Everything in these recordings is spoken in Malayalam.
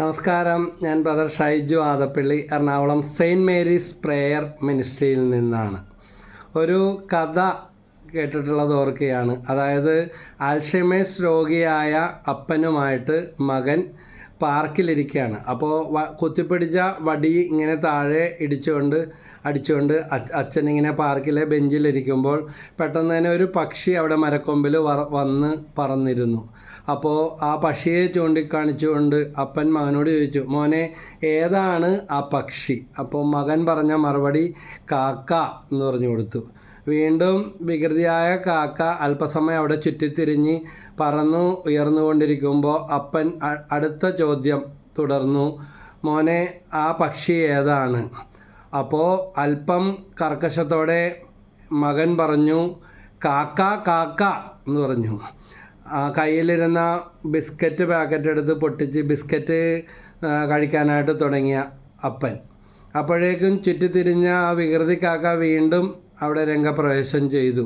നമസ്കാരം. ഞാൻ brother Shaiju Adappally Ernakulam Saint Mary's prayer മിനിസ്ട്രിയിൽ നിന്നാണ്. ഒരു കഥ കേട്ടിട്ടുള്ളത് ഓർക്കുകയാണ്. അതായത് ആൽഷമേഴ്സ് രോഗിയായ അപ്പനുമായിട്ട് മകൻ പാർക്കിലിരിക്കുകയാണ്. അപ്പോൾ കുത്തിപ്പിടിച്ച വടി ഇങ്ങനെ താഴെ ഇടിച്ചുകൊണ്ട് അടിച്ചുകൊണ്ട് അച്ഛൻ ഇങ്ങനെ പാർക്കിലെ ബെഞ്ചിലിരിക്കുമ്പോൾ പെട്ടെന്ന് തന്നെ ഒരു പക്ഷി അവിടെ മരക്കൊമ്പിൽ വന്ന് പറന്നിരുന്നു. അപ്പോൾ ആ പക്ഷിയെ ചൂണ്ടിക്കാണിച്ചുകൊണ്ട് അപ്പൻ മകനോട് ചോദിച്ചു മോനെ ഏതാണ് ആ പക്ഷി? അപ്പോൾ മകൻ പറഞ്ഞ മറുപടി കാക്ക എന്ന് പറഞ്ഞു കൊടുത്തു. വീണ്ടും വികൃതിയായ കാക്ക അല്പസമയം അവിടെ ചുറ്റിത്തിരിഞ്ഞ് പറന്നു ഉയർന്നുകൊണ്ടിരിക്കുമ്പോൾ അപ്പൻ അടുത്ത ചോദ്യം തുടർന്നു മോനെ ആ പക്ഷി ഏതാണ്? അപ്പോൾ അല്പം കർക്കശത്തോടെ മകൻ പറഞ്ഞു കാക്ക കാക്ക എന്ന് പറഞ്ഞു. കയ്യിലിരുന്ന ബിസ്ക്കറ്റ് പാക്കറ്റ് എടുത്ത് പൊട്ടിച്ച് ബിസ്ക്കറ്റ് കഴിക്കാനായിട്ട് തുടങ്ങിയ അപ്പൻ. അപ്പോഴേക്കും ചുറ്റിത്തിരിഞ്ഞ ആ വികൃതി കാക്ക വീണ്ടും അവിടെ രംഗപ്രവേശം ചെയ്തു.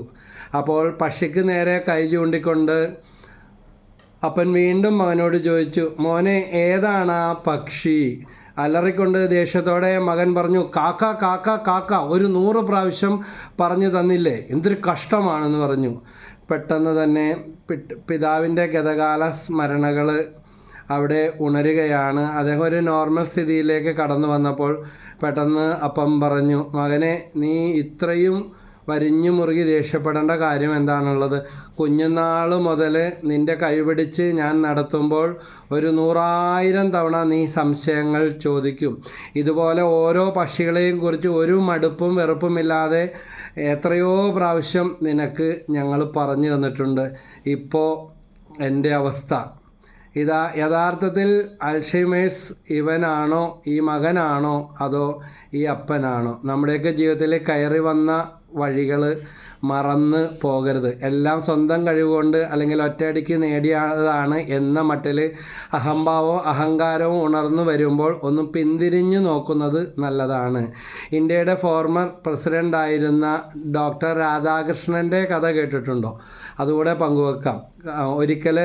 അപ്പോൾ പക്ഷിക്ക് നേരെ കൈ ചൂണ്ടിക്കൊണ്ട് അപ്പൻ വീണ്ടും മകനോട് ചോദിച്ചു മോനെ ഏതാണ് ആ പക്ഷി? അലറിക്കൊണ്ട് ദേഷ്യത്തോടെ മകൻ പറഞ്ഞു കാക്ക കാക്ക കാക്ക ഒരു നൂറ് പ്രാവശ്യം പറഞ്ഞു തന്നില്ലേ എന്തൊരു കഷ്ടമാണെന്ന് പറഞ്ഞു. പെട്ടെന്ന് തന്നെ പിതാവിന്റെ ഗതകാല സ്മരണകൾ അവിടെ ഉണരുകയാണ്. അദ്ദേഹം ഒരു നോർമൽ സ്ഥിതിയിലേക്ക് കടന്നു വന്നപ്പോൾ പെട്ടെന്ന് അപ്പം പറഞ്ഞു മകനെ നീ ഇത്രയും വരിഞ്ഞു മുറുകി ദേഷ്യപ്പെടേണ്ട കാര്യം എന്താണുള്ളത്? കുഞ്ഞുനാൾ മുതൽ നിന്റെ കൈപിടിച്ച് ഞാൻ നടത്തുമ്പോൾ ഒരു നൂറായിരം തവണ നീ സംശയങ്ങൾ ചോദിക്കും. ഇതുപോലെ ഓരോ പക്ഷികളെയും കുറിച്ച് ഒരു മടുപ്പും വെറുപ്പുമില്ലാതെ എത്രയോ പ്രാവശ്യം നിനക്ക് ഞങ്ങൾ പറഞ്ഞു തന്നിട്ടുണ്ട്. ഇപ്പോൾ എന്റെ അവസ്ഥ. ഇതാ യഥാർത്ഥത്തിൽ അൽഷൈമേഴ്സ് ഇവനാണോ? ഈ മകനാണോ? അതോ ഈ അപ്പനാണോ? നമ്മുടെയൊക്കെ ജീവിതത്തിൽ കയറി വന്ന വഴികൾ മറന്ന് പോകരുത്. എല്ലാം സ്വന്തം കഴിവുകൊണ്ട് അല്ലെങ്കിൽ ഒറ്റയടിക്ക് നേടിയതാണ് എന്ന മട്ടിൽ അഹംഭാവവും അഹങ്കാരവും ഉണർന്നു വരുമ്പോൾ ഒന്ന് പിന്തിരിഞ്ഞു നോക്കുന്നത് നല്ലതാണ്. ഇന്ത്യയുടെ ഫോർമർ പ്രസിഡന്റായിരുന്ന ഡോക്ടർ രാധാകൃഷ്ണന്റെ കഥ കേട്ടിട്ടുണ്ടോ? അതുകൂടെ പങ്കുവെക്കാം. ഒരിക്കൽ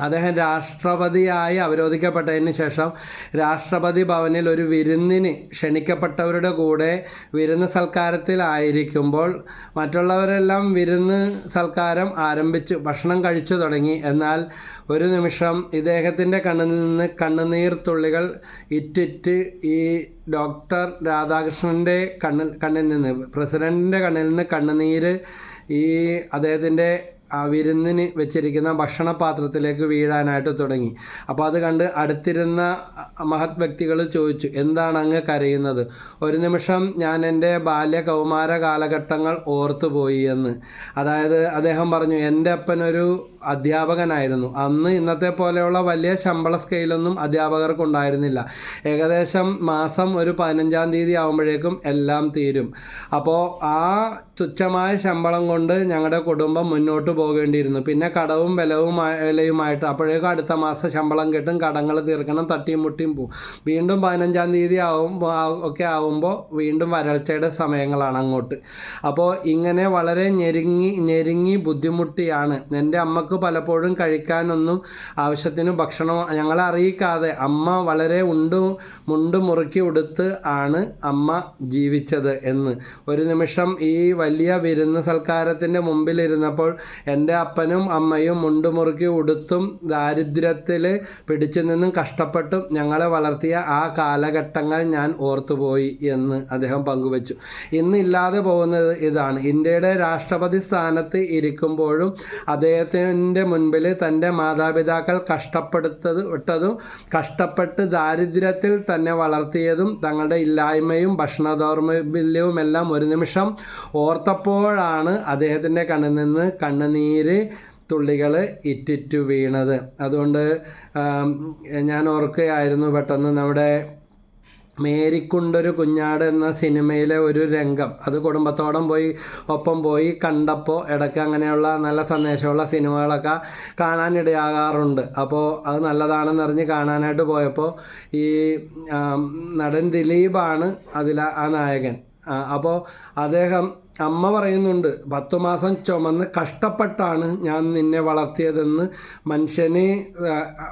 അദ്ദേഹം രാഷ്ട്രപതിയായി അവരോധിക്കപ്പെട്ടതിന് ശേഷം രാഷ്ട്രപതി ഭവനിൽ ഒരു വിരുന്നിന് ക്ഷണിക്കപ്പെട്ടവരുടെ കൂടെ വിരുന്ന് സൽക്കാരത്തിലായിരിക്കുമ്പോൾ മറ്റുള്ളവരെല്ലാം വിരുന്ന് സൽക്കാരം ആരംഭിച്ചു ഭക്ഷണം കഴിച്ചു തുടങ്ങി. എന്നാൽ ഒരു നിമിഷം ഇദ്ദേഹത്തിന്റെ കണ്ണിൽ നിന്ന് കണ്ണുനീർ തുള്ളികൾ ഇറ്റിറ്റ് ഈ ഡോക്ടർ രാധാകൃഷ്ണന്റെ കണ്ണിൽ കണ്ണിൽ നിന്ന് പ്രസിഡന്റിന്റെ കണ്ണിൽ നിന്ന് കണ്ണുനീര് ഈ അദ്ദേഹത്തിന്റെ ആ വിരുന്നിന് വെച്ചിരിക്കുന്ന ഭക്ഷണപാത്രത്തിലേക്ക് വീഴാനായിട്ട് തുടങ്ങി. അപ്പോൾ അത് കണ്ട് അടുത്തിരുന്ന മഹത് വ്യക്തികൾ ചോദിച്ചു എന്താണ് അങ്ങ് കരയുന്നത്? ഒരു നിമിഷം ഞാൻ എന്റെ ബാല്യ കൗമാര കാലഘട്ടങ്ങൾ ഓർത്തുപോയി എന്ന്. അതായത് അദ്ദേഹം പറഞ്ഞു എന്റെ അപ്പനൊരു അധ്യാപകനായിരുന്നു. അന്ന് ഇന്നത്തെ പോലെയുള്ള വലിയ ശമ്പള സ്കെയിലൊന്നും അധ്യാപകർക്ക് ഉണ്ടായിരുന്നില്ല ഏകദേശം മാസം ഒരു പതിനഞ്ചാം തീയതി ആകുമ്പോഴേക്കും എല്ലാം തീരും. അപ്പോൾ ആ തുച്ഛമായ ശമ്പളം കൊണ്ട് ഞങ്ങളുടെ കുടുംബം മുന്നോട്ട് പോകേണ്ടിയിരുന്നു. പിന്നെ കടവും വിലവും വിലയുമായിട്ട് അപ്പോഴേക്കും അടുത്ത മാസം ശമ്പളം കിട്ടും കടങ്ങൾ തീർക്കണം തട്ടിയും മുട്ടിയും പോവും. വീണ്ടും പതിനഞ്ചാം തീയതി ആകുമ്പോൾ ഒക്കെ ആകുമ്പോൾ വീണ്ടും വരൾച്ചയുടെ സമയങ്ങളാണ് അങ്ങോട്ട്. അപ്പോൾ ഇങ്ങനെ വളരെ ഞെരുങ്ങി ഞെരുങ്ങി ബുദ്ധിമുട്ടിയാണ്. എന്റെ അമ്മയ്ക്ക് പലപ്പോഴും കഴിക്കാനൊന്നും ആവശ്യത്തിന് ഭക്ഷണം ഞങ്ങളെ അറിയിക്കാതെ അമ്മ വളരെ ഉണ്ടു മുണ്ട് മുറുക്കി ഉടുത്ത് ആണ് അമ്മ ജീവിച്ചത് എന്ന്. ഒരു നിമിഷം ഈ വലിയ വിരുന്ന് സൽക്കാരത്തിന്റെ മുമ്പിലിരുന്നപ്പോൾ എന്റെ അപ്പനും അമ്മയും മുണ്ട് മുറുക്കി ഉടുത്തും ദാരിദ്ര്യത്തിൽ പിടിച്ചു നിന്നും കഷ്ടപ്പെട്ടും ഞങ്ങളെ വളർത്തിയ ആ കാലഘട്ടങ്ങൾ ഞാൻ ഓർത്തുപോയി എന്ന് അദ്ദേഹം പങ്കുവച്ചു. ഇന്നില്ലാതെ പോകുന്നത് ഇതാണ്. ഇന്ത്യയുടെ രാഷ്ട്രപതി സ്ഥാനത്ത് ഇരിക്കുമ്പോഴും അദ്ദേഹത്തിന്റെ മുൻപിൽ തന്റെ മാതാപിതാക്കൾ കഷ്ടപ്പെടുത്തത് വിട്ടതും കഷ്ടപ്പെട്ട് ദാരിദ്ര്യത്തിൽ തന്നെ വളർത്തിയതും തങ്ങളുടെ ഇല്ലായ്മയും ഭക്ഷണ എല്ലാം ഒരു നിമിഷം ഓർത്തപ്പോഴാണ് അദ്ദേഹത്തിന്റെ കണ്ണിൽ നിന്ന് കണ്ണുനീര് തുള്ളികൾ ഇറ്റിറ്റു വീണത്. അതുകൊണ്ട് ഞാൻ ഓർക്കുകയായിരുന്നു പെട്ടെന്ന് നമ്മുടെ മേരിക്കുണ്ടൊരു കുഞ്ഞാട് എന്ന സിനിമയിലെ ഒരു രംഗം. അത് കുടുംബത്തോടം പോയി ഒപ്പം പോയി കണ്ടപ്പോൾ ഇടയ്ക്ക് അങ്ങനെയുള്ള നല്ല സന്ദേശമുള്ള സിനിമകളൊക്കെ കാണാനിടയാകാറുണ്ട്. അപ്പോൾ അത് നല്ലതാണെന്ന് നല്ലതാണെന്നറിഞ്ഞ് കാണാനായിട്ട് പോയപ്പോൾ ഈ നടൻ ദിലീപാണ് അതിലെ ആ നായകൻ. അപ്പോൾ അദ്ദേഹം അമ്മ പറയുന്നുണ്ട് പത്തു മാസം ചുമന്ന് കഷ്ടപ്പെട്ടാണ് ഞാൻ നിന്നെ വളർത്തിയതെന്ന് മനുഷ്യന്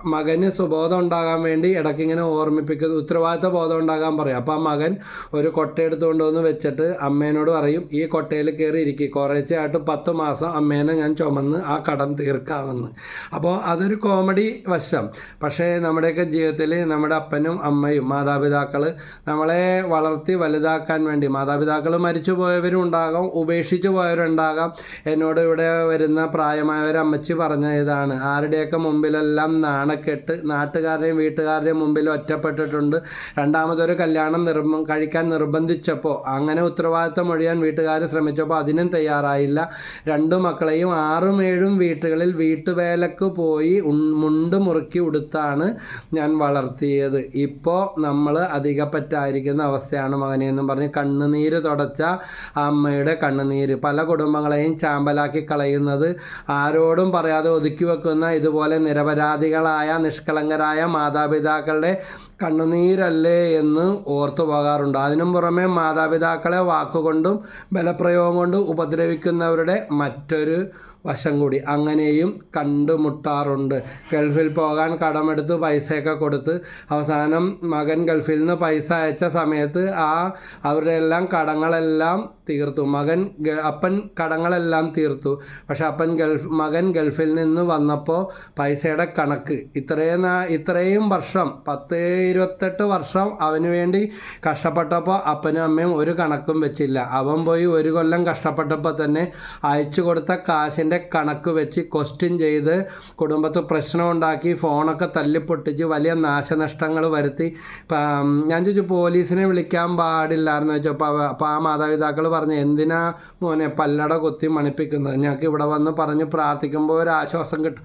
മകന് സുബോധം ഉണ്ടാകാൻ വേണ്ടി ഇടയ്ക്കിങ്ങനെ ഓർമ്മിപ്പിക്കുന്നത് ഉത്തരവാദിത്ത ബോധം ഉണ്ടാകാൻ പറയും. അപ്പോൾ ആ മകൻ ഒരു കൊട്ട എടുത്തുകൊണ്ട് വന്ന് വെച്ചിട്ട് അമ്മേനോട് പറയും ഈ കൊട്ടയിൽ കയറി ഇരിക്കും. കുറേശ്ശെയായിട്ട് പത്ത് മാസം അമ്മേനെ ഞാൻ ചുമന്ന് ആ കടം തീർക്കാമെന്ന്. അപ്പോൾ അതൊരു കോമഡി വശം. പക്ഷേ നമ്മുടെയൊക്കെ ജീവിതത്തിൽ നമ്മുടെ അപ്പനും അമ്മയും മാതാപിതാക്കൾ നമ്മളെ വളർത്തി വലുതാക്കാൻ വേണ്ടി മാതാപിതാക്കൾ മരിച്ചു പോയവരും ഉണ്ടാകാം. ഉപേക്ഷിച്ച് പോയവരുണ്ടാകാം. എന്നോട് ഇവിടെ വരുന്ന പ്രായമായവരമ്മച്ചി പറഞ്ഞ ഇതാണ്. ആരുടെയൊക്കെ മുമ്പിലെല്ലാം നാണക്കെട്ട് നാട്ടുകാരുടെയും വീട്ടുകാരുടെയും മുമ്പിൽ ഒറ്റപ്പെട്ടിട്ടുണ്ട്. രണ്ടാമതൊരു കല്യാണം നിർബ കഴിക്കാൻ നിർബന്ധിച്ചപ്പോൾ അങ്ങനെ ഉത്തരവാദിത്തം ഒഴിയാൻ വീട്ടുകാർ ശ്രമിച്ചപ്പോൾ അതിനും തയ്യാറായില്ല. രണ്ടു മക്കളെയും ആറും ഏഴും വീട്ടുകളിൽ വീട്ടുവേലക്ക് പോയി മുണ്ട് മുറുക്കി ഉടുത്താണ് ഞാൻ വളർത്തിയത്. ഇപ്പോൾ നമ്മൾ അധികപ്പറ്റായിരിക്കുന്ന അവസ്ഥയാണ് മകനെ എന്നും പറഞ്ഞ് കണ്ണുനീര് തുടച്ച ആ അമ്മയുടെ കണ്ണുനീര്. പല കുടുംബങ്ങളെയും ചാമ്പലാക്കി കളയുന്നത് ആരോടും പറയാതെ ഒതുക്കി വെക്കുന്ന ഇതുപോലെ നിരപരാധികളായ നിഷ്കളങ്കരായ മാതാപിതാക്കളുടെ കണ്ണുനീരല്ലേ എന്ന് ഓർത്തു പോകാറുണ്ട് അതിനും പുറമെ മാതാപിതാക്കളെ വാക്കുകൊണ്ടും ബലപ്രയോഗം കൊണ്ടും ഉപദ്രവിക്കുന്നവരുടെ മറ്റൊരു വശം കൂടി അങ്ങനെയും കണ്ടുമുട്ടാറുണ്ട്. ഗൾഫിൽ പോകാൻ കടമെടുത്ത് പൈസയൊക്കെ കൊടുത്ത് അവസാനം മകൻ ഗൾഫിൽ നിന്ന് പൈസ അയച്ച സമയത്ത് ആ അവരുടെ എല്ലാം കടങ്ങളെല്ലാം തീർത്തു. മകൻ അപ്പൻ കടങ്ങളെല്ലാം തീർത്തു. പക്ഷെ അപ്പൻ ഗൾഫ് മകൻ ഗൾഫിൽ നിന്ന് വന്നപ്പോൾ പൈസയുടെ കണക്ക് ഇത്രയും ഇത്രയും വർഷം പത്ത് ഇരുപത്തെട്ട് വർഷം അവന് വേണ്ടി കഷ്ടപ്പെട്ടപ്പോൾ അപ്പനും അമ്മയും ഒരു കണക്കും വെച്ചില്ല. അവൻ പോയി ഒരു കൊല്ലം കഷ്ടപ്പെട്ടപ്പോൾ തന്നെ അയച്ചു കൊടുത്ത കാശിന്റെ കണക്ക് വെച്ച് ക്വസ്റ്റ്യൻ ചെയ്ത് കുടുംബത്ത് പ്രശ്നം ഉണ്ടാക്കി ഫോണൊക്കെ തല്ലിപ്പൊട്ടിച്ച് വലിയ നാശനഷ്ടങ്ങൾ വരുത്തി. ഞാൻ ചോദിച്ചു പോലീസിനെ വിളിക്കാൻ പാടില്ലായിരുന്നു? ചോദിച്ചപ്പോൾ അപ്പോൾ ആ മാതാപിതാക്കൾ പറഞ്ഞു എന്തിനാ മോനെ പല്ലട കൊത്തി മണിപ്പിക്കുന്നത്? ഞങ്ങൾക്ക് ഇവിടെ വന്ന് പറഞ്ഞ് പ്രാർത്ഥിക്കുമ്പോൾ ഒരു ആശ്വാസം കിട്ടും.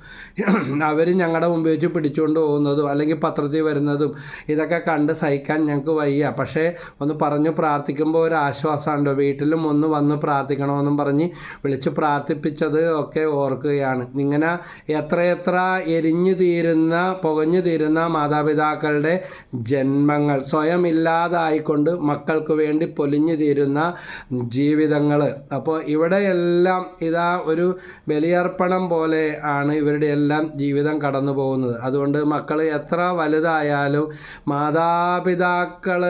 അവർ ഞങ്ങളുടെ മുമ്പ് വെച്ച് പിടിച്ചുകൊണ്ട് പോകുന്നതും അല്ലെങ്കിൽ പത്രത്തിൽ വരുന്നതും ഇതൊക്കെ കണ്ട് സഹിക്കാൻ ഞങ്ങൾക്ക് വയ്യ. പക്ഷേ ഒന്ന് പറഞ്ഞു പ്രാർത്ഥിക്കുമ്പോൾ ഒരു ആശ്വാസമുണ്ടോ. വീട്ടിലും ഒന്ന് വന്ന് പ്രാർത്ഥിക്കണമെന്നും പറഞ്ഞ് വിളിച്ച് പ്രാർത്ഥിപ്പിച്ചത് ഒക്കെ ഓർക്കുകയാണ്. ഇങ്ങനെ എത്രയെത്ര എരിഞ്ഞു തീരുന്ന പുകഞ്ഞു തീരുന്ന മാതാപിതാക്കളുടെ ജന്മങ്ങൾ സ്വയം ഇല്ലാതായിക്കൊണ്ട് മക്കൾക്ക് വേണ്ടി പൊലിഞ്ഞു തീരുന്ന ജീവിതങ്ങൾ. അപ്പോൾ ഇവിടെയെല്ലാം ഇതാ ഒരു ബലിയർപ്പണം പോലെ ആണ് ഇവരുടെ എല്ലാം ജീവിതം കടന്നു പോകുന്നത് അതുകൊണ്ട് മക്കൾ എത്ര വലുതായാലും മാതാപിതാക്കൾ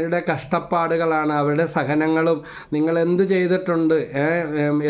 യുടെ കഷ്ടപ്പാടുകളാണ് അവരുടെ സഹനങ്ങളും. നിങ്ങൾ എന്ത് ചെയ്തിട്ടുണ്ട്?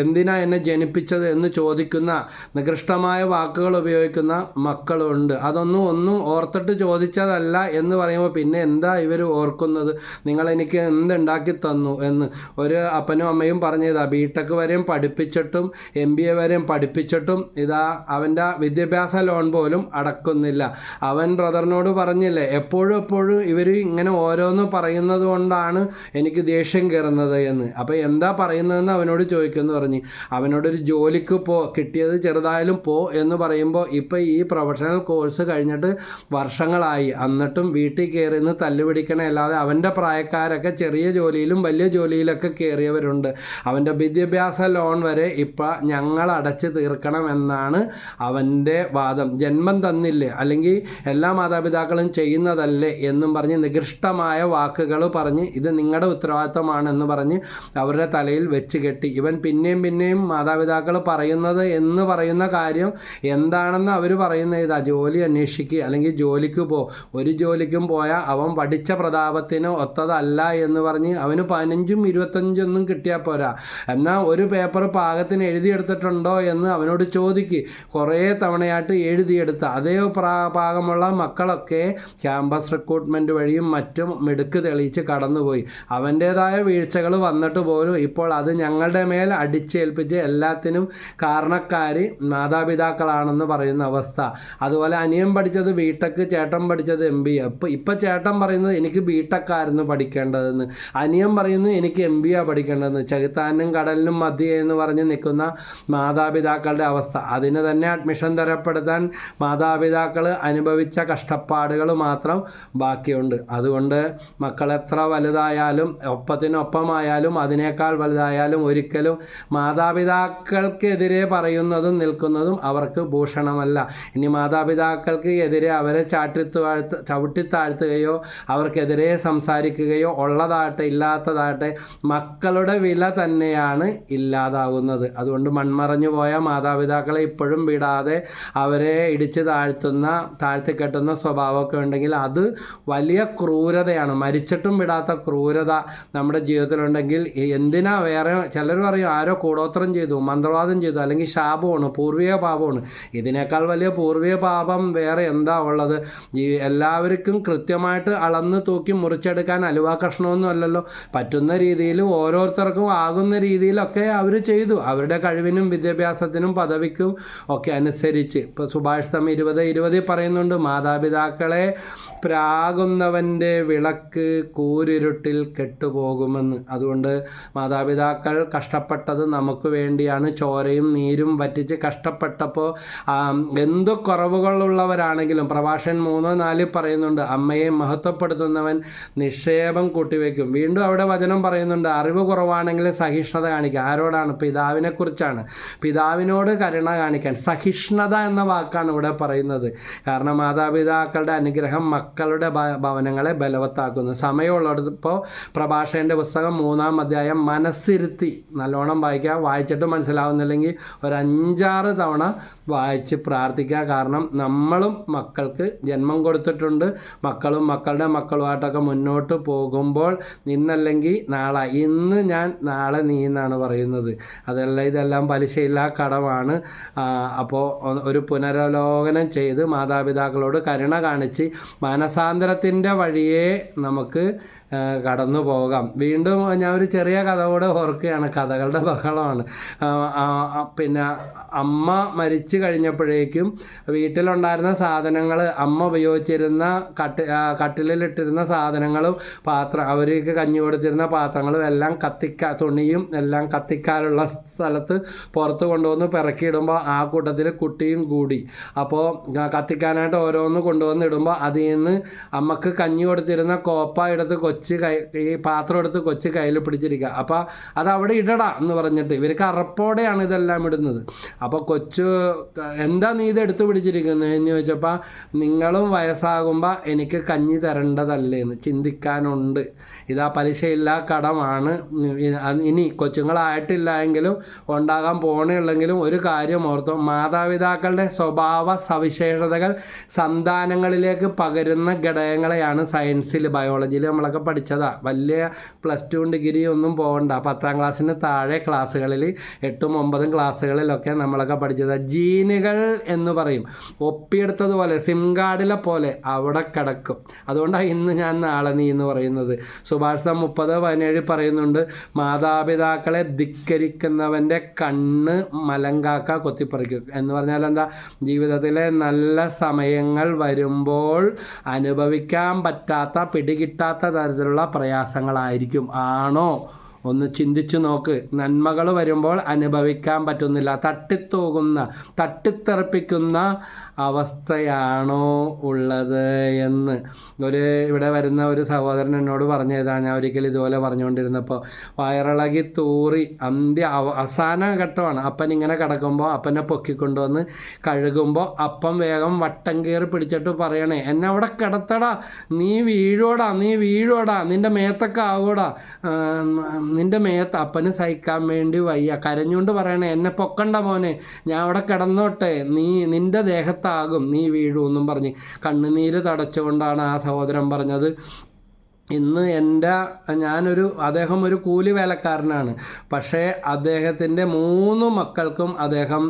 എന്തിനാ എന്നെ ജനിപ്പിച്ചത് എന്ന് ചോദിക്കുന്ന നികൃഷ്ടമായ വാക്കുകൾ ഉപയോഗിക്കുന്ന മക്കളുണ്ട്. അതൊന്നും ഒന്നും ഓർത്തിട്ട് ചോദിച്ചതല്ല എന്ന് പറയുമ്പോൾ പിന്നെ എന്താ ഇവർ ഓർക്കുന്നത്? നിങ്ങൾ എനിക്ക് എന്തുണ്ടാക്കി തന്നു എന്ന്. ഒരു അപ്പനും അമ്മയും പറഞ്ഞതാ ബിടെക് വരെയും പഠിപ്പിച്ചിട്ടും എം ബി എ വരെയും പഠിപ്പിച്ചിട്ടും ഇതാ അവന്റെ വിദ്യാഭ്യാസ ലോൺ പോലും അടക്കുന്നില്ല. അവൻ ബ്രദറിനോട് പറഞ്ഞില്ലേ എപ്പോഴും എപ്പോഴും ഇവർ ഇങ്ങനെ ഓരോന്ന് പറയുന്നത് കൊണ്ടാണ് എനിക്ക് ദേഷ്യം കയറുന്നത് എന്ന്. അപ്പോൾ എന്താ പറയുന്നതെന്ന് അവനോട് ചോദിക്കുമെന്ന് പറഞ്ഞ് അവനോടൊരു ജോലിക്ക് പോ കിട്ടിയത് ചെറുതായാലും പോ എന്ന് പറയുമ്പോൾ ഇപ്പോൾ ഈ പ്രൊഫഷണൽ കോഴ്സ് കഴിഞ്ഞിട്ട് വർഷങ്ങളായി. എന്നിട്ടും വീട്ടിൽ കയറി നിന്ന് തല്ലുപിടിക്കണേ അല്ലാതെ അവന്റെ പ്രായക്കാരൊക്കെ ചെറിയ ജോലിയിലും വലിയ ജോലിയിലൊക്കെ കയറിയവരുണ്ട്. അവന്റെ വിദ്യാഭ്യാസ ലോൺ വരെ ഇപ്പം ഞങ്ങൾ അടച്ച് തീർക്കണം എന്നാണ് അവന്റെ വാദം. ജന്മം തന്നില്ലേ? അല്ലെങ്കിൽ എല്ലാ മാതാപിതാക്കളും ചെയ്യുന്നതല്ലേ എന്നും പറഞ്ഞ് നികൃഷ്ടമായ വാക്കുകൾ പറഞ്ഞ് ഇത് നിങ്ങളുടെ ഉത്തരവാദിത്തമാണെന്ന് പറഞ്ഞ് അവരുടെ തലയിൽ വെച്ച് കെട്ടി. ഇവൻ പിന്നെയും പിന്നെയും മാതാപിതാക്കൾ പറയുന്നത് എന്ന് പറയുന്ന കാര്യം എന്താണെന്ന് അവർ പറയുന്ന ഇതാ ജോലി അന്വേഷിക്കുക അല്ലെങ്കിൽ ജോലിക്ക് പോ. ഒരു ജോലിക്കും പോയാൽ അവൻ പഠിച്ച പ്രതാപത്തിന് ഒത്തതല്ല എന്ന് പറഞ്ഞ് അവന് പതിനഞ്ചും ഇരുപത്തഞ്ചൊന്നും കിട്ടിയാൽ പോരാ. എന്നാൽ ഒരു പേപ്പർ പാകത്തിന് എഴുതിയെടുത്തിട്ടുണ്ടോ എന്ന് അവനോട് ചോദിക്ക്. കുറേ തവണയായിട്ട് എഴുതിയെടുത്ത അതേ പാകമുള്ള മക്കളൊക്കെ ക്യാമ്പസ് റിക്രൂട്ട്മെന്റ് വഴിയും മറ്റും മിടുക്ക് തെളിയിച്ച് കടന്നുപോയി. അവന്റേതായ വീഴ്ചകൾ വന്നിട്ട് പോലും ഇപ്പോൾ അത് ഞങ്ങളുടെ മേൽ അടിച്ചേൽപ്പിച്ച് എല്ലാത്തിനും കാരണക്കാർ മാതാപിതാക്കളാണെന്ന് പറയുന്ന അവസ്ഥ. അതുപോലെ അനിയൻ പഠിച്ചത് ബിടെക് ചേട്ടൻ പഠിച്ചത് എം ബി എ ഇപ്പം ചേട്ടൻ പറയുന്നത് എനിക്ക് ബിടെക്കായിരുന്നു പഠിക്കേണ്ടതെന്ന്. അനിയൻ പറയുന്നു എനിക്ക് എം ബി എ പഠിക്കേണ്ടതെന്ന്. ചെകുത്താനും കടലിനും മധ്യേ എന്ന് പറഞ്ഞ് നിൽക്കുന്ന മാതാപിതാക്കളുടെ അവസ്ഥ. അതിന് തന്നെ അഡ്മിഷൻ തരപ്പെടുത്താൻ മാതാപിതാക്കൾ അനുഭവിച്ച കഷ്ടപ്പാടുകൾ മാത്രം ബാക്കിയുണ്ട്. അതുകൊണ്ട് മക്കൾ എത്ര വലുതായാലും ഒപ്പത്തിനൊപ്പമായാലും അതിനേക്കാൾ വലുതായാലും ഒരിക്കലും മാതാപിതാക്കൾക്കെതിരെ പറയുന്നതും നിൽക്കുന്നതും അവർക്ക് ഭൂഷണമല്ല. ഇനി മാതാപിതാക്കൾക്ക് എതിരെ അവരെ ചാട്ടിത്താഴ്ത്ത ചവിട്ടിത്താഴ്ത്തുകയോ അവർക്കെതിരെ സംസാരിക്കുകയോ ഉള്ളതാകട്ടെ ഇല്ലാത്തതാകട്ടെ മക്കളുടെ വില തന്നെയാണ് ഇല്ലാതാകുന്നത്. അതുകൊണ്ട് മൺമറഞ്ഞു പോയ മാതാപിതാക്കളെ ഇപ്പോഴും വിടാതെ അവരെ ഇടിച്ച് താഴ്ത്തുന്ന താഴ്ത്തിക്കെട്ടുന്ന സ്വഭാവമൊക്കെ ഉണ്ടെങ്കിൽ അത് വലിയ ക്രൂരതയാണ്. മരിച്ചിട്ടും വിടാത്ത ക്രൂരത നമ്മുടെ ജീവിതത്തിലുണ്ടെങ്കിൽ എന്തിനാ വേറെ ചിലർ പറയും ആരോ കൂടോത്രം ചെയ്തു മന്ത്രവാദം ചെയ്തു അല്ലെങ്കിൽ ശാപമാണ് പൂർവീക പാപമാണ്. ഇതിനേക്കാൾ വലിയ പൂർവീക പാപം വേറെ എന്താ ഉള്ളത്? എല്ലാവർക്കും കൃത്യമായിട്ട് അളന്ന് തൂക്കി മുറിച്ചെടുക്കാൻ അലുവ കഷ്ണമൊന്നും അല്ലല്ലോ. പറ്റുന്ന രീതിയിൽ ഓരോരുത്തർക്കും ആകുന്ന രീതിയിലൊക്കെ അവർ ചെയ്തു. അവരുടെ കഴിവിനും വിദ്യാഭ്യാസത്തിനും പദവിക്കും ഒക്കെ അനുസരിച്ച്. ഇപ്പോൾ സുഭാഷ് സമ ഇരുപത് ഇരുപതിൽ പറയുന്നുണ്ട് മാതാപിതാക്കളെ പ്രാകുന്നവന്റെ വിളക്ക് കൂരിരുട്ടിൽ കെട്ടുപോകുമെന്ന്. അതുകൊണ്ട് മാതാപിതാക്കൾ കഷ്ടപ്പെട്ടത് നമുക്ക് വേണ്ടിയാണ്. ചോരയും നീരും വറ്റിച്ച് കഷ്ടപ്പെട്ടപ്പോൾ എന്ത് കുറവുകളുള്ളവരാണെങ്കിലും പ്രഭാഷൻ മൂന്നോ നാലിൽ പറയുന്നുണ്ട് അമ്മയെ മഹത്വപ്പെടുത്തുന്നവൻ നിക്ഷേപം കൂട്ടിവെക്കും. വീണ്ടും അവിടെ വചനം പറയുന്നുണ്ട് അറിവ് കുറവാണെങ്കിൽ സഹിഷ്ണുത കാണിക്കുക. ആരോടാണ്? പിതാവിനെ കുറിച്ചാണ് പിതാവിനോട് കരുണ കാണിക്കാൻ. സഹിഷ്ണുത എന്ന വാക്കാണ് ഇവിടെ പറയുന്നത്. കാരണം മാതാപിതാക്കളുടെ അനുഗ്രഹം മക്കളുടെ ഭവനങ്ങളെ ബലവത്താക്കുന്നു. സമയമുള്ളിടത്തപ്പോൾ പ്രഭാഷകന്റെ പുസ്തകം മൂന്നാം അധ്യായം മനസ്സിരുത്തി നല്ലോണം വായിക്കുക വായിച്ചിട്ട് മനസ്സിലാവുന്നില്ലെങ്കിൽ ഒരു അഞ്ചാറ് തവണ വായിച്ച് പ്രാർത്ഥിക്കുക. കാരണം നമ്മളും മക്കൾക്ക് ജന്മം കൊടുത്തിട്ടുണ്ട്. മക്കളും മക്കളുടെ മക്കളുമായിട്ടൊക്കെ മുന്നോട്ട് പോകുമ്പോൾ ഇന്നല്ലെങ്കിൽ നാളെ ഇന്ന് ഞാൻ നാളെ നീ എന്നാണ് പറയുന്നത്. അതല്ല ഇതെല്ലാം പലിശയില്ലാ കടമാണ്. അപ്പോൾ ഒരു പുനരവലോകനം ചെയ്ത് മാതാപിതാക്കളോട് കരുണ കാണിച്ച് മാനസാന്തരത്തിന്റെ വഴിയെ നമുക്ക് ആ, കടന്നു പോകാം. വീണ്ടും ഞാൻ ഒരു ചെറിയ കഥ കൂടെ ഓർക്കുകയാണ്. കഥകളുടെ ബഹളമാണ്. പിന്നെ അമ്മ മരിച്ചു കഴിഞ്ഞപ്പോഴേക്കും വീട്ടിലുണ്ടായിരുന്ന സാധനങ്ങൾ അമ്മ ഉപയോഗിച്ചിരുന്ന കട്ടി കട്ടിലിട്ടിരുന്ന സാധനങ്ങളും പാത്രം അവർക്ക് കഞ്ഞി കൊടുത്തിരുന്ന പാത്രങ്ങളും എല്ലാം കത്തിക്കാ തുണിയും എല്ലാം കത്തിക്കാനുള്ള സ്ഥലത്ത് പുറത്ത് കൊണ്ടുവന്ന് പിറക്കിയിടുമ്പോൾ ആ കൂട്ടത്തിൽ കുട്ടിയും കൂടി. അപ്പോൾ കത്തിക്കാനായിട്ട് ഓരോന്ന് കൊണ്ടുവന്ന് ഇടുമ്പോൾ അതിൽ നിന്ന് അമ്മയ്ക്ക് കഞ്ഞി കൊടുത്തിരുന്ന കോപ്പ എടുത്ത് കൊച്ച് കൈ ഈ പാത്രം എടുത്ത് കൊച്ച് കയ്യിൽ പിടിച്ചിരിക്കുക അപ്പോൾ അത് അവിടെ ഇടടാ എന്ന് പറഞ്ഞിട്ട് ഇവർക്ക് അറപ്പോടെയാണ് ഇതെല്ലാം ഇടുന്നത്. അപ്പോൾ കൊച്ചു എന്താ നീ ഇത് എടുത്തു പിടിച്ചിരിക്കുന്നത് എന്ന് ചോദിച്ചപ്പോൾ നിങ്ങളും വയസ്സാകുമ്പോൾ എനിക്ക് കഞ്ഞി തരേണ്ടതല്ലേ എന്ന് ചിന്തിക്കാനുണ്ട്. ഇതാ പലിശയില്ലാ കടമാണ്. ഇനി കൊച്ചുങ്ങളായിട്ടില്ല എങ്കിലും ഉണ്ടാകാൻ പോണുള്ളെങ്കിലും ഒരു കാര്യം ഓർത്തോ. മാതാപിതാക്കളുടെ സ്വഭാവ സവിശേഷതകൾ സന്താനങ്ങളിലേക്ക് പകരുന്ന ഘടകങ്ങളെയാണ് സയൻസിൽ ബയോളജിയിൽ നമ്മളൊക്കെ പഠിച്ചതാ. വലിയ പ്ലസ് ടു ഡിഗ്രി ഒന്നും പോകണ്ട പത്താം ക്ലാസ്സിന് താഴെ ക്ലാസ്സുകളിൽ എട്ടും ഒമ്പതും ക്ലാസ്സുകളിലൊക്കെ നമ്മളൊക്കെ പഠിച്ചത്. ജീനുകൾ എന്ന് പറയും. ഒപ്പിയെടുത്തതുപോലെ സിം കാർഡിലെ പോലെ അവിടെ കിടക്കും. അതുകൊണ്ടാണ് ഇന്ന് ഞാൻ നാളെ നീ എന്ന് പറയുന്നത്. സുഭാഷിതം മുപ്പത് പതിനേഴ് പറയുന്നുണ്ട് മാതാപിതാക്കളെ ധിക്കരിക്കുന്നവന്റെ കണ്ണ് മലങ്കാക്ക കൊത്തിപ്പറിക്കും. എന്ന് പറഞ്ഞാൽ എന്താ? ജീവിതത്തിലെ നല്ല സമയങ്ങൾ വരുമ്പോൾ അനുഭവിക്കാൻ പറ്റാത്ത പിടികിട്ടാത്ത തരത്തിലുള്ള പ്രയാസങ്ങളായിരിക്കും. ആണോ? ഒന്ന് ചിന്തിച്ചു നോക്ക്. നന്മകൾ വരുമ്പോൾ അനുഭവിക്കാൻ പറ്റുന്നില്ല. തട്ടിത്തോകുന്ന തട്ടിത്തെറിപ്പിക്കുന്ന അവസ്ഥയാണോ ഉള്ളത് എന്ന്. ഒരു ഇവിടെ വരുന്ന ഒരു സഹോദരൻ എന്നോട് പറഞ്ഞതാ. ഞാൻ ഒരിക്കൽ ഇതുപോലെ പറഞ്ഞുകൊണ്ടിരുന്നപ്പോൾ വയറിളകി തൂറി അന്ത്യ അവ- അവസാന ഘട്ടമാണ്. അപ്പൻ ഇങ്ങനെ കിടക്കുമ്പോൾ അപ്പനെ പൊക്കിക്കൊണ്ടുവന്ന് കഴുകുമ്പോൾ അപ്പം വേഗം വട്ടം കയറി പിടിച്ചിട്ട് പറയണേ എന്നെ അവിടെ കിടത്തടാ. നീ വീഴോടാ നീ വീഴോടാ. നിന്റെ മേത്തൊക്കെ ആവോടാ. നിന്റെ മേത്ത് അപ്പന് സഹിക്കാൻ വേണ്ടി വയ്യ. കരഞ്ഞുകൊണ്ട് പറയണേ എന്നെ പൊക്കണ്ട മോനെ ഞാൻ അവിടെ കിടന്നോട്ടെ. നീ നിന്റെ ദേഹത്താകും നീ വീഴുമെന്നും പറഞ്ഞ് കണ്ണുനീര് തടച്ചുകൊണ്ടാണ് ആ സഹോദരൻ പറഞ്ഞത്. ഇന്ന് എന്റെ ഞാനൊരു അദ്ദേഹം ഒരു കൂലി വേലക്കാരനാണ്. പക്ഷേ അദ്ദേഹത്തിന്റെ മൂന്ന് മക്കൾക്കും അദ്ദേഹം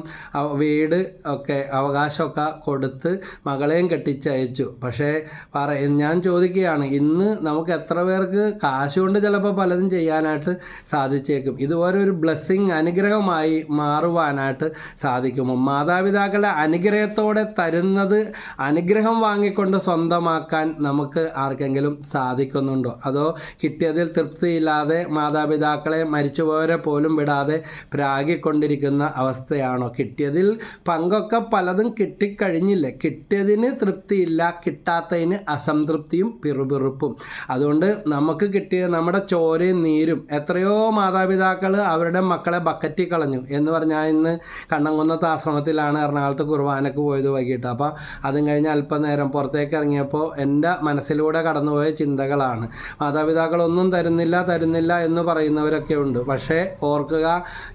വീട് ഒക്കെ അവകാശമൊക്കെ കൊടുത്ത് മകളെയും കെട്ടിച്ചയച്ചു. പക്ഷേ പറ ഞാൻ ചോദിക്കുകയാണ് ഇന്ന് നമുക്ക് എത്ര പേർക്ക് കാശ് കൊണ്ട് ചിലപ്പോൾ പലതും ചെയ്യാനായിട്ട് സാധിച്ചേക്കും. ഇതുപോലെ ഒരു ബ്ലെസ്സിങ് അനുഗ്രഹമായി മാറുവാനായിട്ട് സാധിക്കുമോ? മാതാപിതാക്കളുടെ അനുഗ്രഹത്തോടെ തരുന്നത് അനുഗ്രഹം വാങ്ങിക്കൊണ്ട് സ്വന്തമാക്കാൻ നമുക്ക് ആർക്കെങ്കിലും സാധിക്കുന്നു കൊടുക്കുന്നുണ്ടോ അതോ കിട്ടിയതിൽ തൃപ്തിയില്ലാതെ മാതാപിതാക്കളെ മരിച്ചുപോയവരെ പോലും വിടാതെ പ്രാഗിക്കൊണ്ടിരിക്കുന്ന അവസ്ഥയാണോ? കിട്ടിയതിൽ പങ്കൊക്കെ പലതും കിട്ടിക്കഴിഞ്ഞില്ലേ? കിട്ടിയതിന് തൃപ്തിയില്ല കിട്ടാത്തതിന് അസംതൃപ്തിയും പിറുപിറുപ്പും. അതുകൊണ്ട് നമുക്ക് കിട്ടിയ നമ്മുടെ ചോരയും നീരും എത്രയോ മാതാപിതാക്കൾ അവരുടെ മക്കളെ ബക്കറ്റിൽ കളഞ്ഞു. എന്ന് പറഞ്ഞാൽ ഇന്ന് കണ്ണംകുന്നത്ത് ആശ്രമത്തിലാണ് എറണാകുളത്ത് കുർബാനക്ക് പോയത് വൈകിട്ട്. അപ്പോൾ അതും കഴിഞ്ഞ് അല്പനേരം പുറത്തേക്ക് ഇറങ്ങിയപ്പോൾ എന്റെ മനസ്സിലൂടെ കടന്നുപോയ ചിന്തകളാണ്. മാതാപിതാക്കളൊന്നും തരുന്നില്ല തരുന്നില്ല എന്ന് പറയുന്നവരൊക്കെ ഉണ്ട്. പക്ഷേ ഓർക്കുക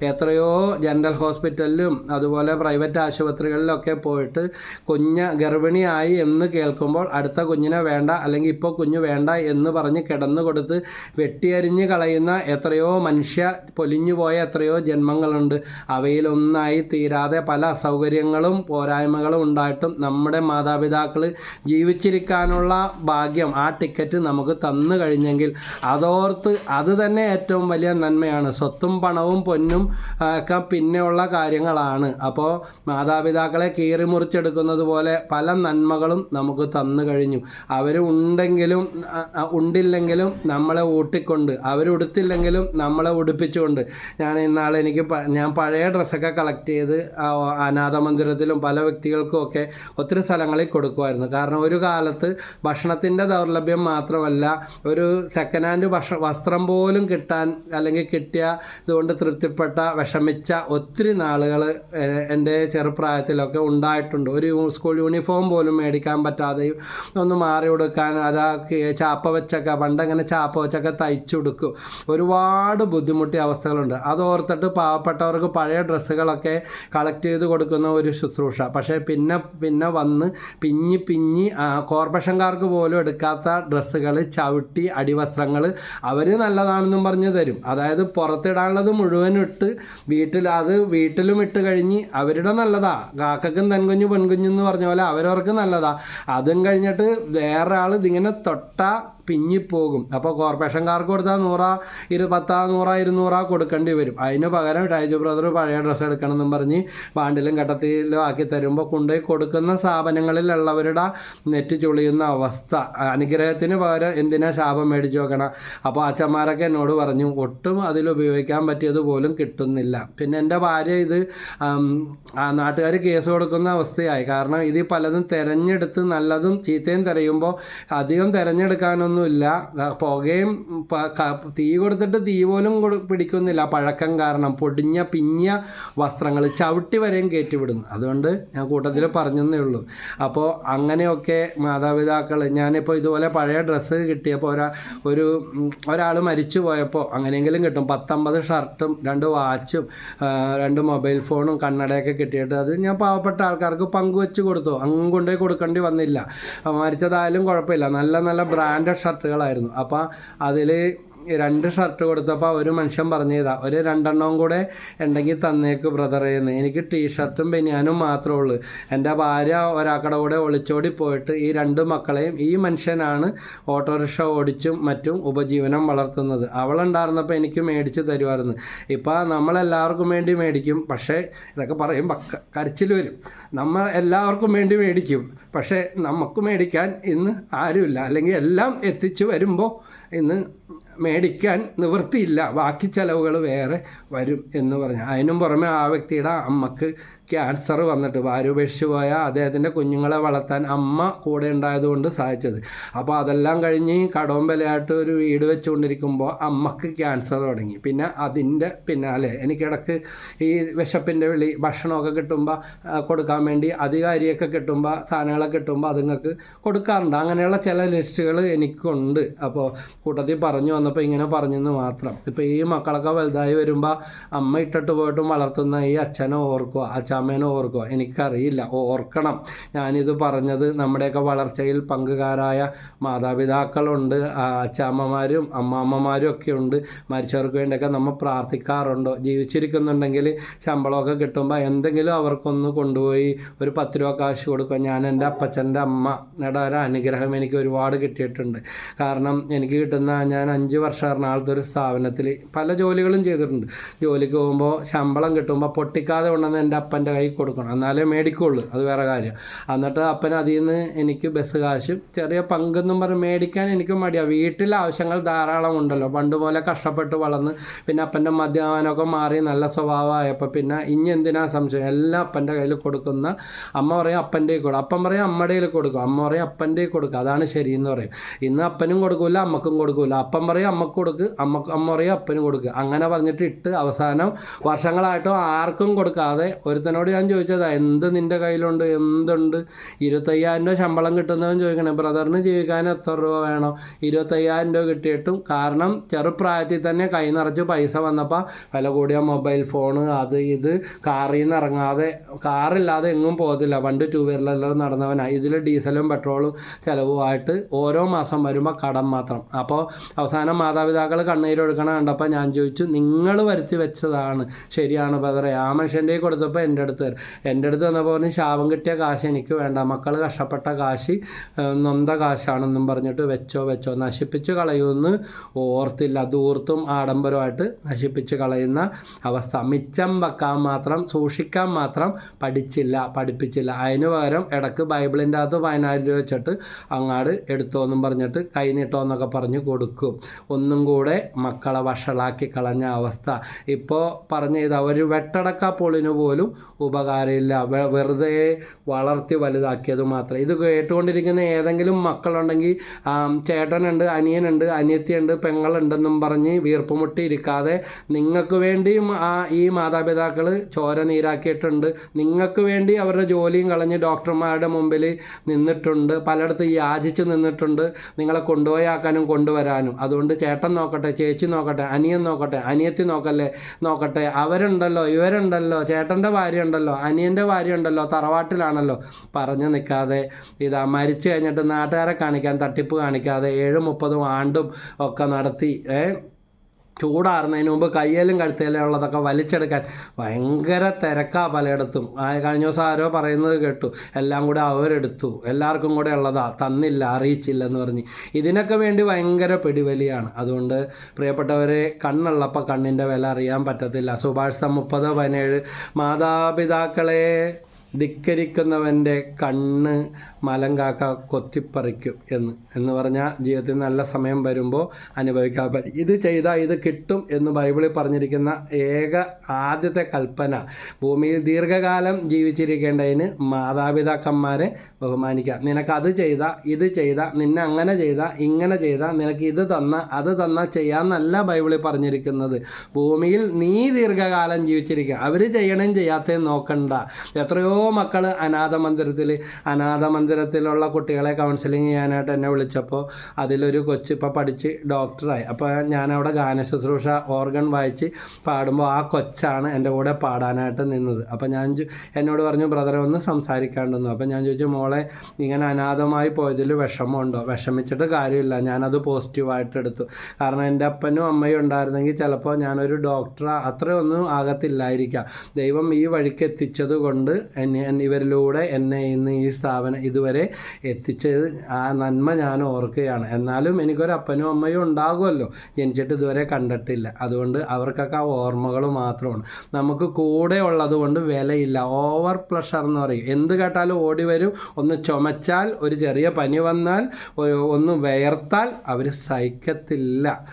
എത്രയോ ജനറൽ ഹോസ്പിറ്റലിലും അതുപോലെ പ്രൈവറ്റ് ആശുപത്രികളിലൊക്കെ പോയിട്ട് കുഞ്ഞ് ഗർഭിണിയായി എന്ന് കേൾക്കുമ്പോൾ അടുത്ത കുഞ്ഞിനെ വേണ്ട അല്ലെങ്കിൽ ഇപ്പോൾ കുഞ്ഞ് വേണ്ട എന്ന് പറഞ്ഞ് കിടന്നു കൊടുത്ത് വെട്ടിയരിഞ്ഞ് കളയുന്ന എത്രയോ മനുഷ്യ പൊലിഞ്ഞു പോയ എത്രയോ ജന്മങ്ങളുണ്ട്. അവയിലൊന്നായി തീരാതെ പല അസൗകര്യങ്ങളും പോരായ്മകളും ഉണ്ടായിട്ടും നമ്മുടെ മാതാപിതാക്കൾ ജീവിച്ചിരിക്കാനുള്ള ഭാഗ്യം ആ ടിക്കറ്റ് നമുക്ക് തന്നു കഴിഞ്ഞെങ്കിൽ അതോർത്ത് അത് തന്നെ ഏറ്റവും വലിയ നന്മയാണ്. സ്വത്തും പണവും പൊന്നും ഒക്കെ പിന്നെയുള്ള കാര്യങ്ങളാണ്. അപ്പോൾ മാതാപിതാക്കളെ കീറി മുറിച്ചെടുക്കുന്നത് പോലെ പല നന്മകളും നമുക്ക് തന്നു കഴിഞ്ഞു. അവർ ഉണ്ടെങ്കിലും ഉണ്ടില്ലെങ്കിലും നമ്മളെ ഊട്ടിക്കൊണ്ട് അവരുടുത്തില്ലെങ്കിലും നമ്മളെ ഉടുപ്പിച്ചുകൊണ്ട്. ഞാൻ ഇന്നാൾ എനിക്ക് ഞാൻ പഴയ ഡ്രസ്സൊക്കെ കളക്ട് ചെയ്ത് അനാഥ മന്ദിരത്തിലും പല വ്യക്തികൾക്കും ഒക്കെ ഒത്തിരി സ്ഥലങ്ങളിൽ കൊടുക്കുമായിരുന്നു. കാരണം ഒരു കാലത്ത് ഭക്ഷണത്തിന്റെ ദൗർലഭ്യം മാത്രമല്ല ഒരു സെക്കൻഡ് ഹാൻഡ് വസ്ത്രം പോലും കിട്ടാൻ അല്ലെങ്കിൽ കിട്ടിയ ഇതുകൊണ്ട് തൃപ്തിപ്പെട്ട വിഷമിച്ച ഒത്തിരി നാളുകൾ എന്റെ ചെറുപ്രായത്തിലൊക്കെ ഉണ്ടായിട്ടുണ്ട്. ഒരു സ്കൂൾ യൂണിഫോം പോലും മേടിക്കാൻ പറ്റാതെയും ഒന്ന് മാറി കൊടുക്കാൻ അതാ ചാപ്പ വെച്ചൊക്കെ പണ്ടങ്ങനെ ചാപ്പ വെച്ചൊക്കെ തയ്ച്ചു കൊടുക്കും ഒരുപാട് ബുദ്ധിമുട്ടിയ അവസ്ഥകളുണ്ട്. അതോർത്തിട്ട് പാവപ്പെട്ടവർക്ക് പഴയ ഡ്രസ്സുകളൊക്കെ കളക്ട് ചെയ്ത് കൊടുക്കുന്ന ഒരു ശുശ്രൂഷ. പക്ഷേ പിന്നെ പിന്നെ വന്ന് പിഞ്ഞി പിഞ്ഞി കോർപ്പറേഷൻകാർക്ക് പോലും എടുക്കാത്ത ഡ്രസ്സുകൾ ചവിട്ടി അടിവസ്ത്രങ്ങൾ അവർ നല്ലതാണെന്നും പറഞ്ഞ് തരും. അതായത് പുറത്തിടാനുള്ളത് മുഴുവൻ ഇട്ട് വീട്ടിൽ അത് വീട്ടിലും ഇട്ട് കഴിഞ്ഞ് അവരുടെ നല്ലതാ. കാക്കക്കും തൻകുഞ്ഞു പെൺകുഞ്ഞു എന്ന് പറഞ്ഞ പോലെ അവരവർക്ക് നല്ലതാ. അതും കഴിഞ്ഞിട്ട് വേറെ ആൾ ഇതിങ്ങനെ തൊട്ടാ പിഞ്ഞിപ്പോകും അപ്പോൾ കോർപ്പറേഷൻകാർക്ക് കൊടുത്താൽ നൂറ ഇരു പത്താ നൂറ ഇരുന്നൂറാ കൊടുക്കേണ്ടി വരും. അതിന് പകരം ഷൈജു ബ്രദർ പഴയ ഡ്രസ്സ് എടുക്കണമെന്നും പറഞ്ഞ് വാണ്ടിലും കട്ടത്തിലും ആക്കി തരുമ്പോൾ കൊണ്ടുപോയി കൊടുക്കുന്ന സ്ഥാപനങ്ങളിലുള്ളവരുടെ നെറ്റ് ചൊളിയുന്ന അവസ്ഥ. അനുഗ്രഹത്തിന് പകരം എന്തിനാ ശാപം മേടിച്ച് വെക്കണം? അപ്പോൾ അച്ഛന്മാരൊക്കെ എന്നോട് പറഞ്ഞു ഒട്ടും അതിൽ ഉപയോഗിക്കാൻ പറ്റിയത് പോലും കിട്ടുന്നില്ല. പിന്നെ എന്റെ ഭാര്യ ഇത് നാട്ടുകാർ കേസ് കൊടുക്കുന്ന അവസ്ഥയായി. കാരണം ഇത് പലതും തിരഞ്ഞെടുത്ത് നല്ലതും ചീത്തയും തിരയുമ്പോൾ അധികം തിരഞ്ഞെടുക്കാനൊന്നുമില്ല ആ, പുകയും തീ കൊടുത്തിട്ട് തീ പോലും പിടിക്കുന്നില്ല. പഴക്കം കാരണം പൊടിഞ്ഞ പിഞ്ഞ വസ്ത്രങ്ങൾ ചവിട്ടി വരെയും കയറ്റിവിടുന്നു. അതുകൊണ്ട് ഞാൻ കൂട്ടത്തിൽ പറഞ്ഞതേ ഉള്ളൂ. അപ്പോൾ അങ്ങനെയൊക്കെ മാതാപിതാക്കൾ ഞാനിപ്പോൾ ഇതുപോലെ പഴയ ഡ്രസ്സ് കിട്ടിയപ്പോൾ ഒരാ ഒരു ഒരാൾ മരിച്ചു പോയപ്പോൾ അങ്ങനെയെങ്കിലും കിട്ടും. പത്തൊമ്പത് ഷർട്ടും രണ്ട് വാച്ചും രണ്ട് മൊബൈൽ ഫോണും കണ്ണടയൊക്കെ കിട്ടിയിട്ട് അത് ഞാൻ പാവപ്പെട്ട ആൾക്കാർക്ക് പങ്കുവെച്ച് കൊടുത്തു. അങ്ങ് കൊണ്ടുപോയി കൊടുക്കേണ്ടി വന്നില്ല. മരിച്ചതായാലും കുഴപ്പമില്ല. നല്ല നല്ല ബ്രാൻഡഡ് ഷർട്ടുകളായിരുന്നു. അപ്പോൾ അതിൽ രണ്ട് ഷർട്ട് കൊടുത്തപ്പോൾ ഒരു മനുഷ്യൻ പറഞ്ഞതാ ഒരു രണ്ടെണ്ണവും കൂടെ ഉണ്ടെങ്കിൽ തന്നേക്ക് ബ്രദറേ എന്ന്. എനിക്ക് ടീഷർട്ടും ബനിയാനും മാത്രമേ ഉള്ളൂ. എന്റെ ഭാര്യ ഒരാക്കടെ കൂടെ ഒളിച്ചോടി പോയിട്ട് ഈ രണ്ട് മക്കളെയും ഈ മനുഷ്യനാണ് ഓട്ടോറിക്ഷ ഓടിച്ചും മറ്റും ഉപജീവനം വളർത്തുന്നത്. അവളുണ്ടായിരുന്നപ്പോൾ എനിക്ക് മേടിച്ച് തരുമായിരുന്നു ഇപ്പോൾ നമ്മളെല്ലാവർക്കും വേണ്ടി മേടിക്കും. പക്ഷേ ഇതൊക്കെ പറയുമ്പോൾ കരച്ചിൽ വരും. നമ്മൾ എല്ലാവർക്കും വേണ്ടി മേടിക്കും. പക്ഷേ നമുക്ക് മേടിക്കാൻ ഇന്ന് ആരുമില്ല. അല്ലെങ്കിൽ എല്ലാം എത്തിച്ചു വരുമ്പോൾ ഇന്ന് മേടിക്കാൻ നിവൃത്തിയില്ല. ബാക്കി ചിലവുകൾ വേറെ വരും എന്ന് പറഞ്ഞു. അതിനും പുറമെ ആ വ്യക്തിയുടെ അമ്മയ്ക്ക് ക്യാൻസർ വന്നിട്ട് ഭാര്യ ഉപേക്ഷിച്ച് പോയ അദ്ദേഹത്തിന്റെ കുഞ്ഞുങ്ങളെ വളർത്താൻ അമ്മ കൂടെ ഉണ്ടായതുകൊണ്ട് സാധിച്ചത്. അപ്പോൾ അതെല്ലാം കഴിഞ്ഞ് കടവും വിലയായിട്ട് ഒരു വീട് വെച്ചുകൊണ്ടിരിക്കുമ്പോൾ അമ്മയ്ക്ക് ക്യാൻസർ തുടങ്ങി. പിന്നെ അതിന്റെ പിന്നാലെ എനിക്കിടക്ക് ഈ വിശപ്പിന്റെ വിളി ഭക്ഷണമൊക്കെ കിട്ടുമ്പോൾ കൊടുക്കാൻ വേണ്ടി അധികാരിയൊക്കെ കിട്ടുമ്പോൾ സാധനങ്ങളൊക്കെ കിട്ടുമ്പോൾ അതുങ്ങൾക്ക് കൊടുക്കാറുണ്ട്. അങ്ങനെയുള്ള ചില ലിസ്റ്റുകൾ എനിക്കുണ്ട്. അപ്പോൾ കൂട്ടത്തിൽ പറഞ്ഞു വന്നപ്പോൾ ഇങ്ങനെ പറഞ്ഞെന്ന് മാത്രം. ഇപ്പോൾ ഈ മക്കളൊക്കെ വലുതായി വരുമ്പോൾ അമ്മ ഇട്ടിട്ട് പോയിട്ടും വളർത്തുന്ന ഈ അച്ഛനെ ഓർക്കുക അച്ഛാമ്മേനെ ഓർക്കുക എനിക്കറിയില്ല. ഓർക്കണം. ഞാനിത് പറഞ്ഞത് നമ്മുടെയൊക്കെ വളർച്ചയിൽ പങ്കുകാരായ മാതാപിതാക്കളുണ്ട്. അച്ഛാമ്മമാരും അമ്മാമ്മമാരും ഒക്കെ ഉണ്ട്. മരിച്ചവർക്ക് വേണ്ടിയൊക്കെ നമ്മൾ പ്രാർത്ഥിക്കാറുണ്ടോ. ജീവിച്ചിരിക്കുന്നുണ്ടെങ്കിൽ ശമ്പളമൊക്കെ കിട്ടുമ്പോൾ എന്തെങ്കിലും അവർക്കൊന്ന് കൊണ്ടുപോയി ഒരു പത്ത് രൂപ കാശ് കൊടുക്കുക ഞാൻ എന്റെ അപ്പച്ചന്റെ അമ്മയുടെ ഒരു അനുഗ്രഹം എനിക്ക് ഒരുപാട് കിട്ടിയിട്ടുണ്ട്. കാരണം എനിക്ക് കിട്ടുന്ന ഞാൻ അഞ്ച് വർഷം എറണാകുളത്ത് ഒരു സ്ഥാപനത്തിൽ പല ജോലികളും ചെയ്തിട്ടുണ്ട്. ജോലിക്ക് പോകുമ്പോൾ ശമ്പളം കിട്ടുമ്പോൾ പൊട്ടിക്കാതെ കൊണ്ടുവന്ന് എന്റെ അപ്പന്റെ കൈ കൊടുക്കണം. എന്നാലേ മേടിക്കുള്ളൂ. അത് വേറെ കാര്യം. എന്നിട്ട് അപ്പൻ അതിൽ നിന്ന് എനിക്ക് ബസ് കാശും ചെറിയ പങ്കെന്നും പറഞ്ഞ് മേടിക്കാൻ എനിക്ക് മടിയാണ് വീട്ടിലെ ആവശ്യങ്ങൾ ധാരാളം ഉണ്ടല്ലോ. പണ്ട് പോലെ കഷ്ടപ്പെട്ട് വളർന്ന് പിന്നെ അപ്പന്റെ മദ്യപാനമൊക്കെ മാറി നല്ല സ്വഭാവമായപ്പോൾ പിന്നെ ഇനി എന്തിനാ സംശയം? എല്ലാം അപ്പന്റെ കയ്യിൽ കൊടുക്കുന്ന അമ്മ പറയും അപ്പന്റെ കൊടുക്കും. അപ്പം പറയും അമ്മയുടെ കൊടുക്കും. അമ്മ പറയും അപ്പന്റെ കൊടുക്കും. അതാണ് ശരി എന്ന് പറയും. ഇന്ന് അപ്പനും കൊടുക്കില്ല അമ്മക്കും കൊടുക്കില്ല അപ്പം പറയും അമ്മയ്ക്ക് കൊടുക്ക് അമ്മ അമ്മ പറയും അപ്പനും കൊടുക്കുക അങ്ങനെ പറഞ്ഞിട്ട് ഇട്ട് അവസാനം വർഷങ്ങളായിട്ടും ആർക്കും കൊടുക്കാതെ ഒരുത്തനോട് ഞാൻ ചോദിച്ചതാ എന്ത് നിന്റെ കയ്യിലുണ്ട്? എന്തുണ്ട്? ഇരുപത്തയ്യായിരം രൂപ ശമ്പളം കിട്ടുന്നവൻ ചോദിക്കണേ ബ്രദറിന് ജീവിക്കാൻ എത്ര രൂപ വേണം? ഇരുപത്തയ്യായിരം രൂപ കിട്ടിയിട്ടും കാരണം ചെറുപ്രായത്തിൽ തന്നെ കൈ നിറച്ച് പൈസ വന്നപ്പോൾ വില കൂടിയ മൊബൈൽ ഫോണ് അത് ഇത് കാറിൽ നിന്ന് ഇറങ്ങാതെ കാറില്ലാതെ എങ്ങും പോകത്തില്ല. പണ്ട് ടൂ വീലറിലെല്ലാം നടന്നവനാണ് ഇതിൽ ഡീസലും പെട്രോളും ചിലവുമായിട്ട് ഓരോ മാസം വരുമ്പോൾ കടം മാത്രം. അപ്പോൾ അവസാനം മാതാപിതാക്കൾ കണ്ണീരൊഴുക്കണ കണ്ടപ്പോൾ ഞാൻ ചോദിച്ചു നിങ്ങൾ വരുത്തി വെച്ചതാണ്. ശരിയാണ് ബദറെ ആ മനുഷ്യന്റെ കൊടുത്തപ്പോൾ എന്റെ അടുത്ത് എന്റെ അടുത്ത് വന്നപ്പോൾ പറഞ്ഞ് ശാപം കിട്ടിയ കാശ് എനിക്ക് വേണ്ട. മക്കൾ കഷ്ടപ്പെട്ട കാശ് നൊന്ത കാശാണെന്നും പറഞ്ഞിട്ട് വെച്ചോ വെച്ചോ. നശിപ്പിച്ച് കളയുമെന്ന് ഓർത്തില്ല. ദൂർത്തും ആഡംബരമായിട്ട് നശിപ്പിച്ച് കളയുന്ന അവസ്ഥ. മിച്ചം വെക്കാൻ മാത്രം സൂക്ഷിക്കാൻ മാത്രം പഠിച്ചില്ല പഠിപ്പിച്ചില്ല. അതിന് പകരം ഇടയ്ക്ക് ബൈബിളിന്റെ അകത്ത് പതിനായിരം രൂപ വെച്ചിട്ട് അങ്ങാട് എടുത്തോ എന്നും പറഞ്ഞിട്ട് കൈ നീട്ടോന്നൊക്കെ പറഞ്ഞ് കൊടുക്കും. ഒന്നും കൂടെ മക്കളെ വഷളാക്കി കളഞ്ഞ അവസ്ഥ. ഇപ്പോൾ പറഞ്ഞ ഇതാ ഒരു വെട്ടടക്ക പൊളിന് പോലും ഉപകാരമില്ല. വെറുതെ വളർത്തി വലുതാക്കിയത് മാത്രം. ഇത് കേട്ടുകൊണ്ടിരിക്കുന്ന ഏതെങ്കിലും മക്കളുണ്ടെങ്കിൽ ചേട്ടനുണ്ട് അനിയനുണ്ട് അനിയത്തിയുണ്ട് പെങ്ങളുണ്ടെന്നും പറഞ്ഞ് വീർപ്പുമുട്ടി ഇരിക്കാതെ നിങ്ങൾക്ക് വേണ്ടിയും ആ ഈ മാതാപിതാക്കൾ ചോര നീരാക്കിയിട്ടുണ്ട്. നിങ്ങൾക്ക് വേണ്ടി അവരുടെ ജോലിയും കളഞ്ഞ് ഡോക്ടർമാരുടെ മുമ്പിൽ നിന്നിട്ടുണ്ട്. പലയിടത്തും യാചിച്ച് നിന്നിട്ടുണ്ട്. നിങ്ങളെ കൊണ്ടുപോയാക്കാനും കൊണ്ടുവരാനും. അതുകൊണ്ട് ചേട്ടൻ നോക്കട്ടെ ചേച്ചി നോക്കട്ടെ അനിയൻ നോക്കട്ടെ അനിയത്തി നോക്കല്ലേ? നോക്കട്ടെ അവരുണ്ടല്ലോ ഇവരുണ്ടല്ലോ ചേട്ടന്റെ ഭാര്യ ഉണ്ടല്ലോ അനിയന്റെ ഭാര്യ ഉണ്ടല്ലോ തറവാട്ടിലാണല്ലോ. പറഞ്ഞു നിൽക്കാതെ ഇതാ മരിച്ചു കഴിഞ്ഞിട്ട് നാട്ടുകാരെ കാണിക്കാൻ തട്ടിപ്പ് കാണിക്കാതെ ഏഴും മുപ്പതും ആണ്ടും ഒക്കെ നടത്തി ഏ? ചൂടാറുന്നതിന് മുമ്പ് കയ്യിലും കഴുത്തേലും ഉള്ളതൊക്കെ വലിച്ചെടുക്കാൻ ഭയങ്കര തിരക്കാണ് പലയിടത്തും. കഴിഞ്ഞ ദിവസം ആരോ പറയുന്നത് കേട്ടു. എല്ലാം കൂടെ അവരെടുത്തു. എല്ലാവർക്കും കൂടെ ഉള്ളതാ. തന്നില്ല അറിയിച്ചില്ല എന്ന് പറഞ്ഞ്. ഇതിനൊക്കെ വേണ്ടി ഭയങ്കര പിടിവലിയാണ്. അതുകൊണ്ട് പ്രിയപ്പെട്ടവരെ കണ്ണുള്ളപ്പോൾ കണ്ണിന്റെ വില അറിയാൻ പറ്റത്തില്ല. സുഭാഷ് മുപ്പത് പതിനേഴ് മാതാപിതാക്കളെ ധിക്കരിക്കുന്നവന്റെ കണ്ണ് മലങ്കാക്ക കൊത്തിപ്പറിക്കും എന്ന്. എന്ന് പറഞ്ഞാൽ ജീവിതത്തിൽ നല്ല സമയം വരുമ്പോൾ അനുഭവിക്കാൻ പറ്റും. ഇത് ചെയ്താൽ ഇത് കിട്ടും എന്ന് ബൈബിളിൽ പറഞ്ഞിരിക്കുന്ന ഏക ആദ്യത്തെ കൽപ്പന. ഭൂമിയിൽ ദീർഘകാലം ജീവിച്ചിരിക്കേണ്ടതിന് മാതാപിതാക്കന്മാരെ ബഹുമാനിക്കുക. നിനക്ക് അത് ചെയ്ത ഇത് ചെയ്ത നിന്നെ അങ്ങനെ ചെയ്ത ഇങ്ങനെ ചെയ്ത നിനക്ക് ഇത് തന്ന അത് തന്ന ചെയ്യാന്നല്ല ബൈബിളിൽ പറഞ്ഞിരിക്കുന്നത്. ഭൂമിയിൽ നീ ദീർഘകാലം ജീവിച്ചിരിക്കുക. അവർ ചെയ്യണം ചെയ്യാത്തേ നോക്കണ്ട. എത്രയോ മക്കൾ അനാഥ മന്ദിരത്തിൽ അനാഥ മന്ദിരത്തിലുള്ള കുട്ടികളെ കൗൺസിലിംഗ് ചെയ്യാനായിട്ട് എന്നെ വിളിച്ചപ്പോൾ അതിലൊരു കൊച്ചു ഇപ്പോൾ പഠിച്ച് ഡോക്ടറായി അപ്പോൾ ഞാനവിടെ ഗാന ശുശ്രൂഷ ഓർഗൻ വായിച്ച് പാടുമ്പോൾ ആ കൊച്ചാണ് എന്റെ കൂടെ പാടാനായിട്ട് നിന്നത്. അപ്പോൾ ഞാൻ എന്നോട് പറഞ്ഞു ബ്രദറെ ഒന്ന് സംസാരിക്കാണ്ടെന്നു. അപ്പോൾ ഞാൻ ചോദിച്ചു മോളെ ഇങ്ങനെ അനാഥമായി പോയതിൽ വിഷമമുണ്ടോ? വിഷമിച്ചിട്ട് കാര്യമില്ല ഞാനത് പോസിറ്റീവായിട്ട് എടുത്തു. കാരണം എന്റെ അപ്പനും അമ്മയും ഉണ്ടായിരുന്നെങ്കിൽ ചിലപ്പോൾ ഞാനൊരു ഡോക്ടർ അത്രയൊന്നും ആകത്തില്ലായിരിക്കാം. ദൈവം ഈ വഴിക്ക് എത്തിച്ചത് കൊണ്ട് ഇവരിലൂടെ എന്നെ ഇന്ന് ഈ സ്ഥാപനം ഇതുവരെ എത്തിച്ചത് ആ നന്മ ഞാൻ ഓർക്കുകയാണ്. എന്നാലും എനിക്കൊരു അപ്പനും അമ്മയും ഉണ്ടാകുമല്ലോ. ജനിച്ചിട്ട് ഇതുവരെ കണ്ടിട്ടില്ല. അതുകൊണ്ട് അവർക്കൊക്കെ ആ ഓർമ്മകൾ മാത്രമാണ്. നമുക്ക് കൂടെ ഉള്ളത് കൊണ്ട് വിലയില്ല. ഓവർ പ്ലഷർ എന്ന് പറയും. എന്ത് കേട്ടാലും ഓടി വരും. ഒന്ന് ചുമച്ചാൽ ഒരു ചെറിയ പനി വന്നാൽ ഒന്ന് വിയർത്താൽ അവർ സഹിക്കത്തില്ല.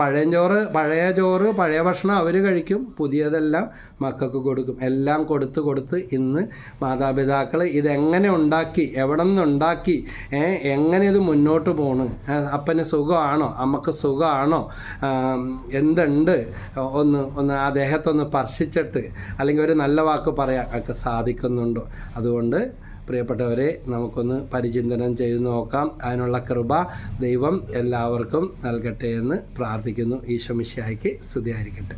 പഴയ ചോറ് പഴയ ചോറ് പഴയ ഭക്ഷണം അവർ കഴിക്കും. പുതിയതെല്ലാം മക്കൾക്ക് കൊടുക്കും. എല്ലാം കൊടുത്ത് കൊടുത്ത് ഇന്ന് മാതാപിതാക്കൾ ഇതെങ്ങനെ ഉണ്ടാക്കി എവിടെ നിന്നുണ്ടാക്കി എങ്ങനെ ഇത് മുന്നോട്ട് പോണ്? അപ്പന് സുഖമാണോ? അമ്മയ്ക്ക് സുഖമാണോ? എന്തുണ്ട്? ഒന്ന് ഒന്ന് അദ്ദേഹത്തൊന്ന് ദേഹത്തൊന്ന് സ്പർശിച്ചിട്ട് അല്ലെങ്കിൽ ഒരു നല്ല വാക്ക് പറയാൻ ഒക്കെ സാധിക്കുന്നുണ്ടോ. അതുകൊണ്ട് പ്രിയപ്പെട്ടവരെ നമുക്കൊന്ന് പരിചിന്തനം ചെയ്ത് നോക്കാം. അതിനുള്ള കൃപ ദൈവം എല്ലാവർക്കും നൽകട്ടെ എന്ന് പ്രാർത്ഥിക്കുന്നു. ഈശോ മിശിയായിക്ക് സ്തുതിയായിരിക്കട്ടെ.